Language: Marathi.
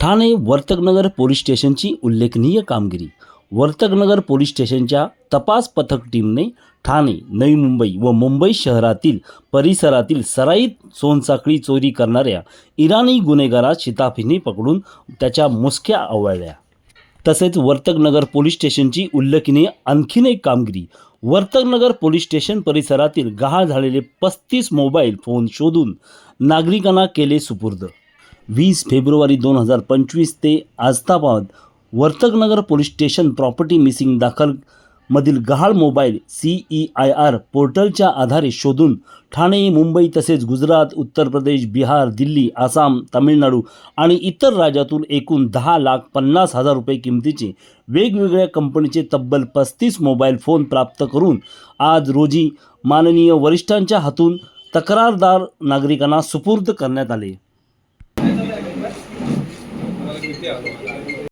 ठाणे वर्तकनगर पोलीस स्टेशनची उल्लेखनीय कामगिरी. वर्तकनगर पोलीस स्टेशनच्या तपास पथक टीमने ठाणे नवी मुंबई व मुंबई शहरातील परिसरातील सराईत सोनसाखळी चोरी करणाऱ्या इराणी गुन्हेगारास शिताफीने पकडून त्याच्या मुसक्या आवळल्या. तसेच वर्तकनगर पोलीस स्टेशनची उल्लेखनीय आणखीन एक कामगिरी. वर्तकनगर पोलीस स्टेशन परिसरातील गहाळ झालेले पस्तीस मोबाईल फोन शोधून नागरिकांना केले सुपूर्द. वीस फेब्रुवारी दोन हजार पंचवीस ते आजताबाद Vartaknagar police station property missing दाखल मधील गहाळ mobile C E I R पोर्टलच्या आधारे शोधून ठाणे मुंबई तसेच गुजरात उत्तर प्रदेश बिहार दिल्ली आसाम तामिळनाडू आणि इतर राज्यातून एकूण दहा लाख पन्नास हजार रुपये किमतीचे वेगवेगळ्या कंपनीचे तब्बल पस्तीस मोबाईल फोन प्राप्त करून आज रोजी माननीय वरिष्ठांच्या हातून तक्रारदार नागरिकांना सुपूर्द करण्यात आले. Kẹo.